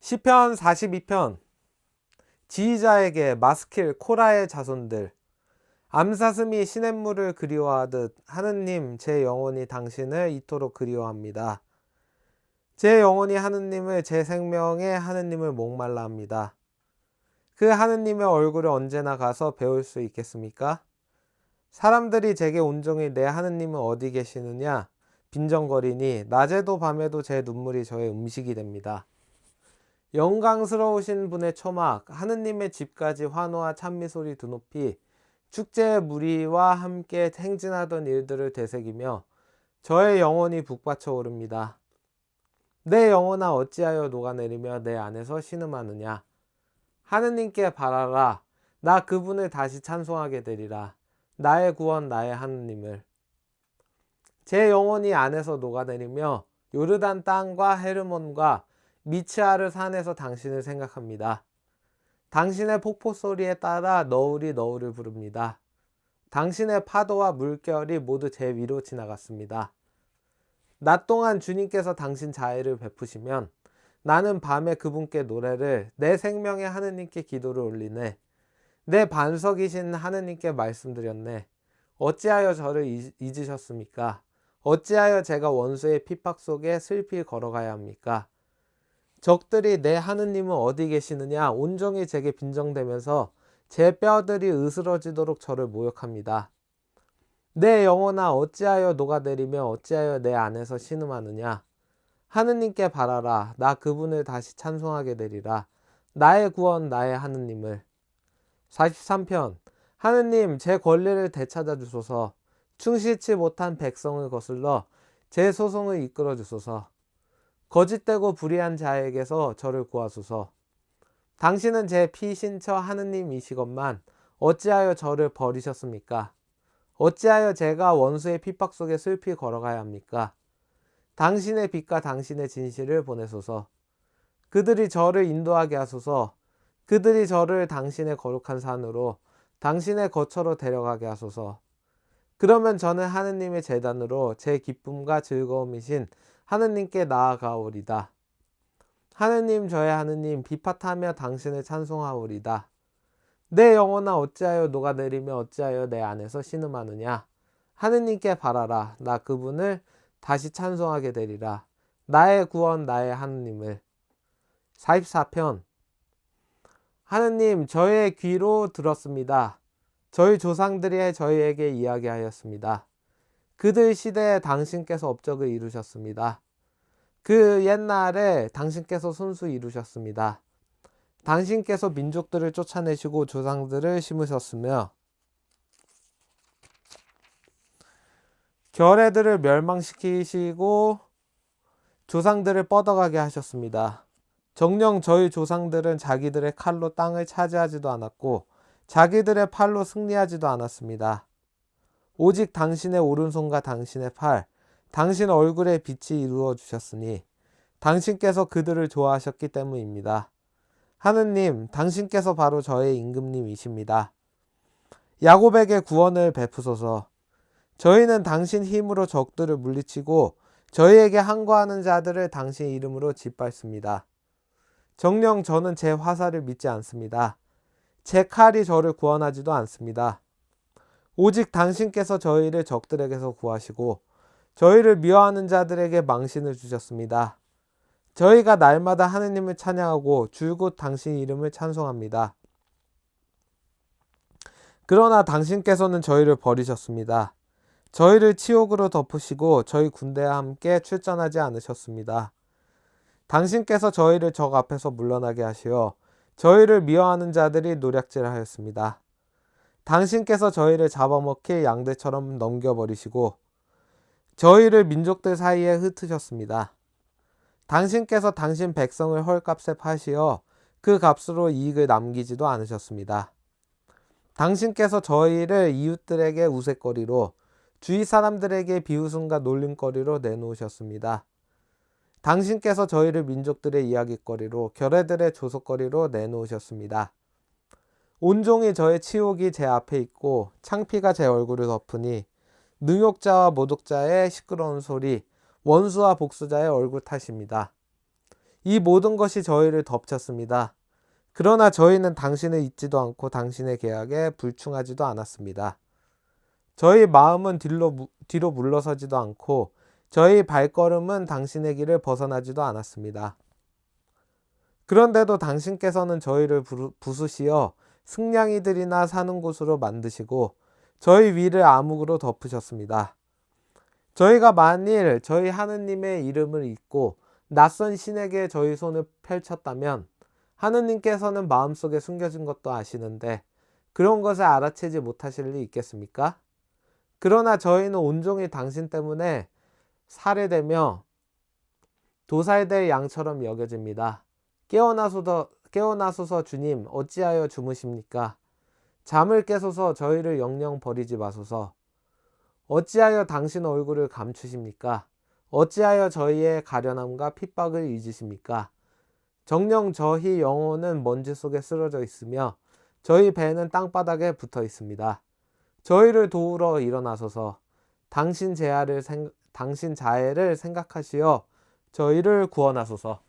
시편 42편 지휘자에게 마스킬 코라의 자손들 암사슴이 시냇물을 그리워하듯 하느님 제 영혼이 당신을 이토록 그리워합니다. 제 영혼이 하느님을 제 생명에 하느님을 목말라 합니다. 그 하느님의 얼굴을 언제나 가서 배울 수 있겠습니까? 사람들이 제게 온종일 내 하느님은 어디 계시느냐 빈정거리니 낮에도 밤에도 제 눈물이 저의 음식이 됩니다. 영광스러우신 분의 초막 하느님의 집까지 환호와 찬미 소리 드높이 축제의 무리와 함께 행진하던 일들을 되새기며 저의 영혼이 북받쳐 오릅니다. 내 영혼아 어찌하여 녹아내리며 내 안에서 신음하느냐? 하느님께 바라라. 나 그분을 다시 찬송하게 되리라. 나의 구원 나의 하느님을. 제 영혼이 안에서 녹아내리며 요르단 땅과 헤르몬과 미치아르 산에서 당신을 생각합니다. 당신의 폭포 소리에 따라 너울이 너울을 부릅니다. 당신의 파도와 물결이 모두 제 위로 지나갔습니다. 낮 동안 주님께서 당신 자애를 베푸시면 나는 밤에 그분께 노래를 내 생명의 하느님께 기도를 올리네. 내 반석이신 하느님께 말씀드렸네. 어찌하여 저를 잊- 잊으셨습니까? 어찌하여 제가 원수의 핍박 속에 슬피 걸어가야 합니까? 적들이 내 하느님은 어디 계시느냐? 온종일 제게 빈정대면서 제 뼈들이 으스러지도록 저를 모욕합니다. 내 영혼아 어찌하여 녹아내리며 어찌하여 내 안에서 신음하느냐? 하느님께 바라라. 나 그분을 다시 찬송하게 되리라. 나의 구원 나의 하느님을. 43편. 하느님 제 권리를 되찾아 주소서. 충실치 못한 백성을 거슬러 제 소송을 이끌어 주소서 거짓되고 불의한 자에게서 저를 구하소서. 당신은 제 피신처 하느님이시건만 어찌하여 저를 버리셨습니까? 어찌하여 제가 원수의 핍박 속에 슬피 걸어가야 합니까? 당신의 빛과 당신의 진실을 보내소서. 그들이 저를 인도하게 하소서. 그들이 저를 당신의 거룩한 산으로 당신의 거처로 데려가게 하소서. 그러면 저는 하느님의 재단으로 제 기쁨과 즐거움이신 하느님께 나아가오리다. 하느님 저의 하느님 비파하며 당신을 찬송하오리다. 내 영혼아 어찌하여 녹아내리며 어찌하여 내 안에서 신음하느냐. 하느님께 바라라. 나 그분을 다시 찬송하게 되리라. 나의 구원 나의 하느님을. 44편 하느님 저의 귀로 들었습니다. 저희 조상들이 저희에게 이야기하였습니다. 그들 시대에 당신께서 업적을 이루셨습니다. 그 옛날에 당신께서 손수 이루셨습니다. 당신께서 민족들을 쫓아내시고 조상들을 심으셨으며 결애들을 멸망시키시고 조상들을 뻗어가게 하셨습니다. 정령 저희 조상들은 자기들의 칼로 땅을 차지하지도 않았고 자기들의 팔로 승리하지도 않았습니다. 오직 당신의 오른손과 당신의 팔, 당신 얼굴에 빛이 이루어 주셨으니 당신께서 그들을 좋아하셨기 때문입니다. 하느님, 당신께서 바로 저의 임금님이십니다. 야곱에게 구원을 베푸소서. 저희는 당신 힘으로 적들을 물리치고 저희에게 항거하는 자들을 당신 이름으로 짓밟습니다. 정령 저는 제 화살을 믿지 않습니다. 제 칼이 저를 구원하지도 않습니다. 오직 당신께서 저희를 적들에게서 구하시고 저희를 미워하는 자들에게 망신을 주셨습니다. 저희가 날마다 하느님을 찬양하고 줄곧 당신 이름을 찬송합니다. 그러나 당신께서는 저희를 버리셨습니다. 저희를 치욕으로 덮으시고 저희 군대와 함께 출전하지 않으셨습니다. 당신께서 저희를 적 앞에서 물러나게 하시어 저희를 미워하는 자들이 노략질하였습니다. 당신께서 저희를 잡아먹힐 양대처럼 넘겨버리시고 저희를 민족들 사이에 흩으셨습니다. 당신께서 당신 백성을 헐값에 파시어 그 값으로 이익을 남기지도 않으셨습니다. 당신께서 저희를 이웃들에게 우윳거리로 주위 사람들에게 비웃음과 놀림거리로 내놓으셨습니다. 당신께서 저희를 민족들의 이야기거리로 결애들의 조속거리로 내놓으셨습니다. 온종일 저의 치욕이 제 앞에 있고 창피가 제 얼굴을 덮으니 능욕자와 모독자의 시끄러운 소리, 원수와 복수자의 얼굴 탓입니다. 이 모든 것이 저희를 덮쳤습니다. 그러나 저희는 당신을 잊지도 않고 당신의 계약에 불충하지도 않았습니다. 저희 마음은 뒤로, 무- 뒤로 물러서지도 않고 저희 발걸음은 당신의 길을 벗어나지도 않았습니다. 그런데도 당신께서는 저희를 부수시어 승냥이들이나 사는 곳으로 만드시고 저희 위를 암흑으로 덮으셨습니다. 저희가 만일 저희 하느님의 이름을 잊고 낯선 신에게 저희 손을 펼쳤다면 하느님께서는 마음속에 숨겨진 것도 아시는데 그런 것을 알아채지 못하실 리 있겠습니까? 그러나 저희는 온종일 당신 때문에 살해되며 도살될 양처럼 여겨집니다. 깨어나소서, 깨어나소서 주님 어찌하여 주무십니까? 잠을 깨소서 저희를 영영 버리지 마소서. 어찌하여 당신 얼굴을 감추십니까? 어찌하여 저희의 가련함과 핍박을 잊으십니까? 정령 저희 영혼은 먼지 속에 쓰러져 있으며 저희 배는 땅바닥에 붙어 있습니다. 저희를 도우러 일어나소서. 당신 제아를 생, 당신 자애를 생각하시어 저희를 구원하소서.